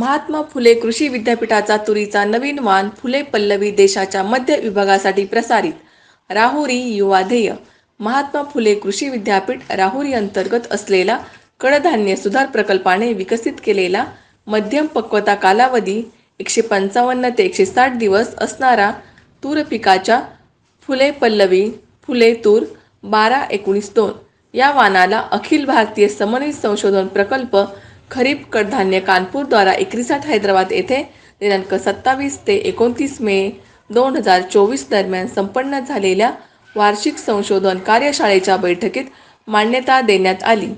महात्मा फुले कृषी विद्यापीठाचा तुरीचा नवीन वाण फुले पल्लवी देशाच्या मध्य विभागासाठी प्रसारित. राहुरी युवा ध्येय. महात्मा फुले कृषी विद्यापीठ राहुरी अंतर्गत असलेला कडधान्य सुधार प्रकल्पाने विकसित केलेला मध्यम पक्वता कालावधी एकशे पंचावन्न ते एकशे साठ दिवस असणारा तूर पिकाच्या फुले पल्लवी फुले तूर बारा एकोणीस दोन. या वाणाला अखिल भारतीय समन्वित संशोधन प्रकल्प खरीप कडधान्य कानपूरद्वारा एकरीसाठ हैदराबाद येथे दिनांक सत्तावीस ते एकोणतीस मे दोन हजार चोवीस दरम्यान संपन्न झालेल्या वार्षिक संशोधन कार्यशाळेच्या बैठकीत मान्यता देण्यात आली.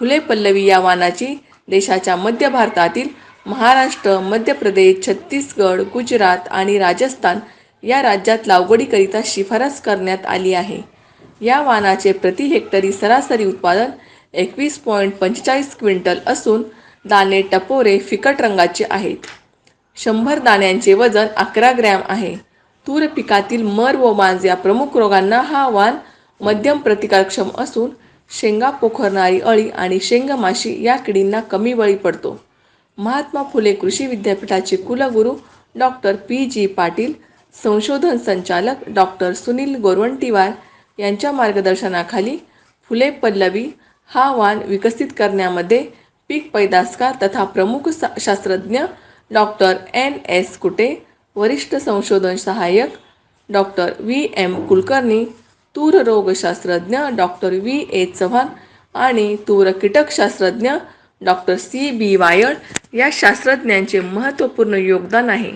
फुले पल्लवी या वानाची देशाच्या मध्य भारतातील महाराष्ट्र मध्य प्रदेश छत्तीसगड गुजरात आणि राजस्थान या राज्यात लागवडीकरिता शिफारस करण्यात आली आहे. या वानाचे प्रति हेक्टरी सरासरी उत्पादन एकवीस पॉईंट पंचेचाळीस क्विंटल असून दाणे टपोरे फिकट रंगाचे आहेत. शंभर दाण्यांचे वजन अकरा ग्रॅम आहे. तूर पिकातील मर व मांज या प्रमुख रोगांना हा वाण मध्यम प्रतिकारक्षम असून शेंगा पोखरणारी अळी आणि शेंगमाशी या किडींना कमी बळी पडतो. महात्मा फुले कृषी विद्यापीठाचे कुलगुरू डॉक्टर पी. जी. पाटील संशोधन संचालक डॉक्टर सुनील गोरवंटीवार यांच्या मार्गदर्शनाखाली फुले पल्लवी हा वाण विकसित करण्यामध्ये पीक पैदासकार तथा प्रमुख शास्त्रज्ञ डॉक्टर एन एस कुटे वरिष्ठ संशोधन सहाय्यक डॉक्टर व्ही एम कुलकर्णी तूर रोगशास्त्रज्ञ डॉक्टर व्ही ए चव्हाण आणि तूर कीटकशास्त्रज्ञ डॉक्टर सी बी वायड या शास्त्रज्ञांचे महत्त्वपूर्ण योगदान आहे.